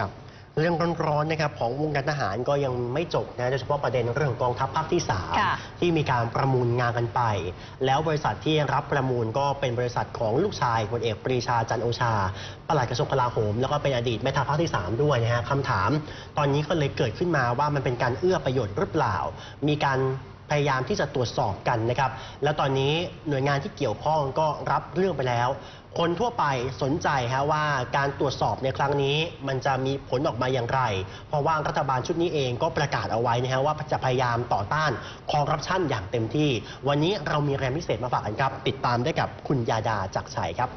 ครับเรื่องร้อนๆนะครับของวงการทหารก็ยังไม่จบนะโดยเฉพาะประเด็นเรื่องของกองทัพภาคที่ ค่ะ3 ที่มีการประมูลงานกันไป แล้วบริษัทที่รับประมูลก็เป็นบริษัทของลูกชายพลเอกปรีชาจันทร์โอชาปลัดกระทรวงกลาโหม แล้วก็เป็นอดีตแม่ทัพภาคที่ 3 ด้วยนะฮะคำถาม ตอนนี้ก็เลยเกิดขึ้นมาว่ามันเป็นการเอื้อประโยชน์หรือเปล่า มีการ พยายามที่จะตรวจสอบกันนะครับ แล้วตอนนี้หน่วยงานที่เกี่ยวข้องก็รับเรื่องไปแล้ว คนทั่วไปสนใจฮะว่าการตรวจสอบในครั้งนี้มันจะมีผลออกมาอย่างไร เพราะว่ารัฐบาลชุดนี้เองก็ประกาศเอาไว้นะฮะว่าจะพยายามต่อต้านคอร์รัปชันอย่างเต็มที่ วันนี้เรามีแรงพิเศษมาฝากกันครับ ติดตามได้กับคุณยาดาจากชัยครับ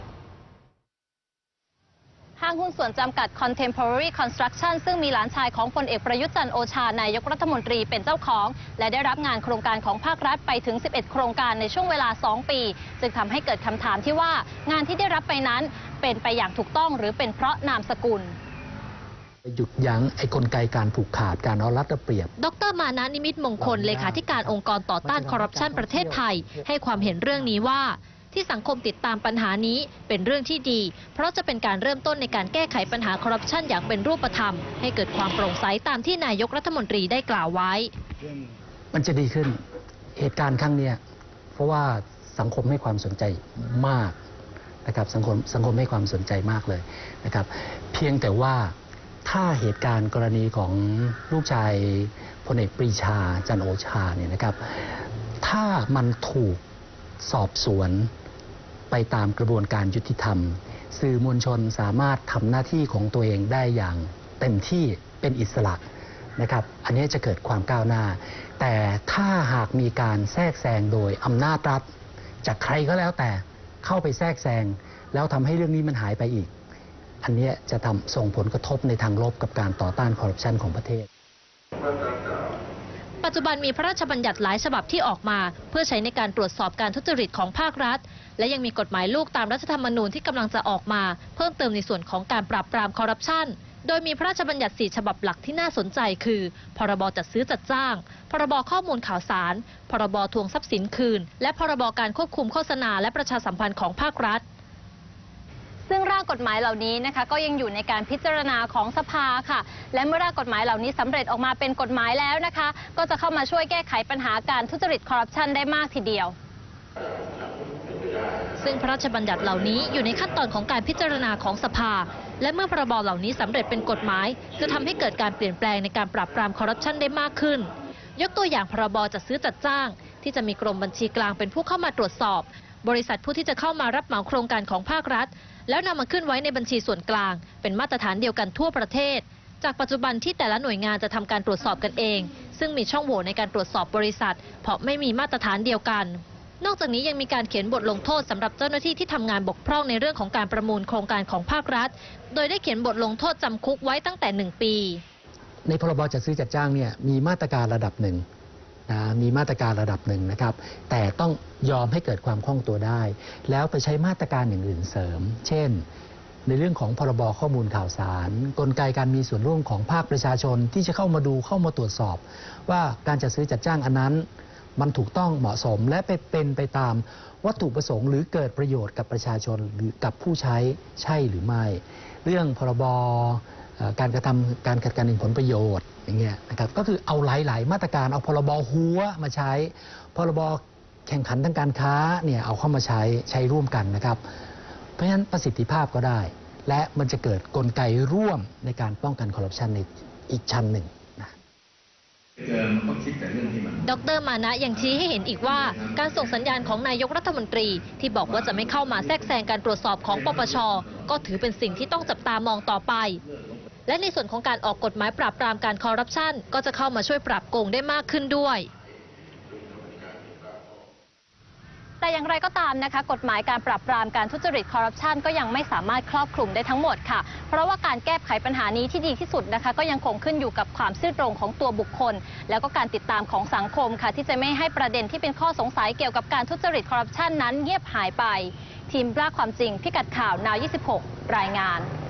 ห้างหุ้นส่วนจำกัด Contemporary Construction ซึ่งมีหลานชายของพลเอกประยุทธ์จันทร์โอชานายกรัฐมนตรีเป็นเจ้าของ และได้รับงานโครงการของภาครัฐไปถึง 11 โครงการในช่วงเวลา 2 ปี จึงทำให้เกิดคำถามที่ว่างานที่ได้รับไปนั้นเป็นไปอย่างถูกต้องหรือเป็นเพราะนามสกุลหยุดยั้งไอ้กลไกการผูกขาดการเอารัดเอาเปรียบ ดรมานะนิมิตมงคลเลขาธิการองค์กรต่อต้านคอร์รัปชันประเทศไทย ให้ความเห็นเรื่องนี้ว่า ที่สังคมติดตามปัญหานี้เป็นเรื่องที่ดี เพราะจะเป็นการเริ่มต้นในการแก้ไขปัญหาคอร์รัปชันอย่างเป็นรูปธรรม ให้เกิดความโปร่งใสตามที่นายกรัฐมนตรีได้กล่าวไว้ มันจะดีขึ้นเหตุการณ์ครั้งนี้เพราะว่าสังคมให้ความสนใจมากนะครับสังคมสังคมให้ความสนใจมากเลยนะครับ เพียงแต่ว่าถ้าเหตุการณ์กรณีของลูกชายพลเอกปรีชาจันโอชาเนี่ยนะครับ ถ้ามันถูกสอบสวน ไปตามกระบวนการยุติธรรม สื่อมวลชนสามารถทำหน้าที่ของตัวเองได้อย่างเต็มที่เป็นอิสระนะครับ อันนี้จะเกิดความก้าวหน้า แต่ถ้าหากมีการแทรกแซงโดยอำนาจรัฐ จากใครก็แล้วแต่เข้าไปแทรกแซงแล้วทำให้เรื่องนี้มันหายไปอีก อันนี้จะทำส่งผลกระทบในทางลบกับการต่อต้านคอร์รัปชันของประเทศ ปัจจุบันมีพระราชบัญญัติหลายฉบับที่ออกมา เพื่อใช้ในการตรวจสอบการทุจริตของภาครัฐ และยังมีกฎหมายลูกตามรัฐธรรมนูญที่กำลังจะออกมา เพิ่มเติมในส่วนของการปราบปรามคอร์รัปชันโดยมีพระราชบัญญัติ 4 ฉบับหลักที่น่าสนใจคือ พรบจัดซื้อจัดจ้าง พรบข้อมูลข่าวสาร พรบทวงทรัพย์สินคืน และพรบการควบคุมโฆษณาและประชาสัมพันธ์ของภาครัฐ ซึ่งร่างกฎหมายเหล่านี้นะคะก็ยังอยู่ในการพิจารณาของสภาค่ะ และเมื่อร่างกฎหมายเหล่านี้สำเร็จออกมาเป็นกฎหมายแล้วนะคะ ก็จะเข้ามาช่วยแก้ไขปัญหาการทุจริตคอร์รัปชันได้มากทีเดียว ซึ่งพระราชบัญญัติเหล่านี้อยู่ในขั้นตอนของการพิจารณาของสภา และเมื่อพรบเหล่านี้สำเร็จเป็นกฎหมาย จะทำให้เกิดการเปลี่ยนแปลงในการปราบปรามคอร์รัปชันได้มากขึ้น ยกตัวอย่างพรบจัดซื้อจัดจ้าง ที่จะมีกรมบัญชีกลางเป็นผู้เข้ามาตรวจสอบ บริษัทผู้ที่จะเข้ามารับเหมาโครงการของภาครัฐ แล้วนำมาขึ้นไว้ในบัญชีส่วนกลาง เป็นมาตรฐานเดียวกันทั่วประเทศ จากปัจจุบันที่แต่ละหน่วยงานจะทำการตรวจสอบกันเอง ซึ่งมีช่องโหว่ในการตรวจสอบบริษัท เพราะไม่มีมาตรฐานเดียวกัน นอกจากนี้ยังมีการเขียนบทลงโทษสำหรับเจ้าหน้าที่ที่ทำงานบกพร่องในเรื่องของการประมูลโครงการของภาครัฐ โดยได้เขียนบทลงโทษจำคุกไว้ตั้งแต่ 1 ปี ในพรบจัดซื้อจัดจ้างเนี่ยมีมาตรการระดับหนึ่งนะมีมาตรการระดับหนึ่งนะครับ แต่ต้อง ยอมให้เกิดความคล่องตัวได้ แล้วไปใช้มาตรการอย่างอื่นเสริม เช่น ในเรื่องของพรบข้อมูลข่าวสาร กลไกการมีส่วนร่วมของภาคประชาชนที่จะเข้ามาดูเข้ามาตรวจสอบ ว่าการจัดซื้อจัดจ้างอันนั้น มันถูกต้องเหมาะสมและไปเป็นไปตามวัตถุประสงค์ หรือเกิดประโยชน์กับประชาชนหรือกับผู้ใช้ใช่หรือไม่ เรื่องพรบการกระทำการขัดการแข่งผลประโยชน์อย่างเงี้ยนะครับก็คือเอาหลาย ๆ มาตรการเอาพรบหัวมาใช้พรบ แข่งขันทางการค้าเนี่ยเอาเข้ามาใช้ใช้ร่วมกันนะครับ เพราะฉะนั้นประสิทธิภาพก็ได้ และมันจะเกิดกลไกร่วมในการป้องกันคอร์รัปชันในอีกชั้นหนึ่งนะเจอก็คิดแต่เรื่องที่มันดรมานะยังชี้ให้เห็นอีกว่า การส่งสัญญาณของนายกรัฐมนตรี ที่บอกว่าจะไม่เข้ามาแทรกแซงการตรวจสอบของปปช ก็ถือเป็นสิ่งที่ต้องจับตามองต่อไป และในส่วนของการออกกฎหมายปราบปรามการคอร์รัปชันก็จะเข้ามาช่วยปราบโกงได้มากขึ้นด้วย แต่อย่างไรก็ตามนะคะ กฎหมายการปราบปรามการทุจริตคอร์รัปชันก็ยังไม่สามารถครอบคลุมได้ทั้งหมดค่ะ เพราะว่าการแก้ไขปัญหานี้ที่ดีที่สุดนะคะ ก็ยังคงขึ้นอยู่กับความซื่อตรงของตัวบุคคล แล้วก็การติดตามของสังคมค่ะ ที่จะไม่ให้ประเด็นที่เป็นข้อสงสัยเกี่ยวกับการทุจริตคอร์รัปชันนั้นเงียบหายไป ทีมล่าความจริงพิกัดข่าวนาว 26 รายงาน